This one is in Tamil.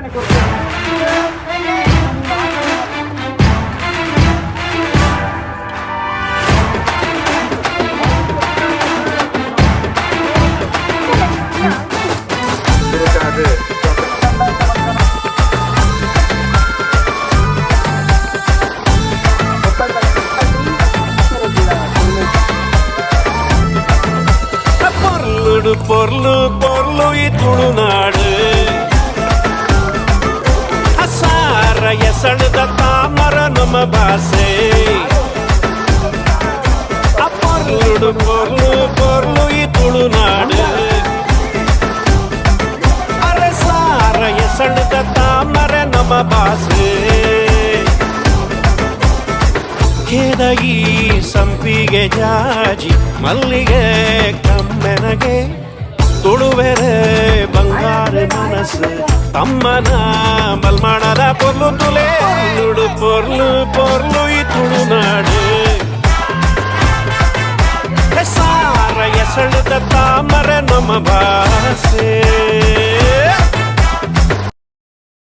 எனக்கு பொருள் பொருள் பொருள் துளுநாடு ಸಣದ ತಾಮರ ನಮ ಭಾಷೆ. ಅಪ್ಪರ್ಲುಡು ಪೊರ್ಲು ಪೊರ್ಲು ಈ ತುಳುನಾಡು. ಅರೆ ಸಾರ ಎಸಣದ ತಾಮರ ನಮ ಭಾಷೆ. ಕೆದಗಿ ಸಂಪಿಗೆ ಜಾಜಿ, ಮಲ್ಲಿಗೆ, ಕಮ್ಮೆನಗೆ, ತುಳುವೆರೆ ಬಂಗಾರ ಮನಸ್ಸು. ತಮ್ಮನ ಮಲ್ಮಣದ ಪೊರ್ಲು ತುಲೆ ನುಡು ಪೊರ್ಲು ಪೊರ್ಲು ಈ ತುಳುನಾಡು ಹೆಸಾರ ಎಸಳದ ತಾಮರ ನಮ್ಮ ಭಾಷೆ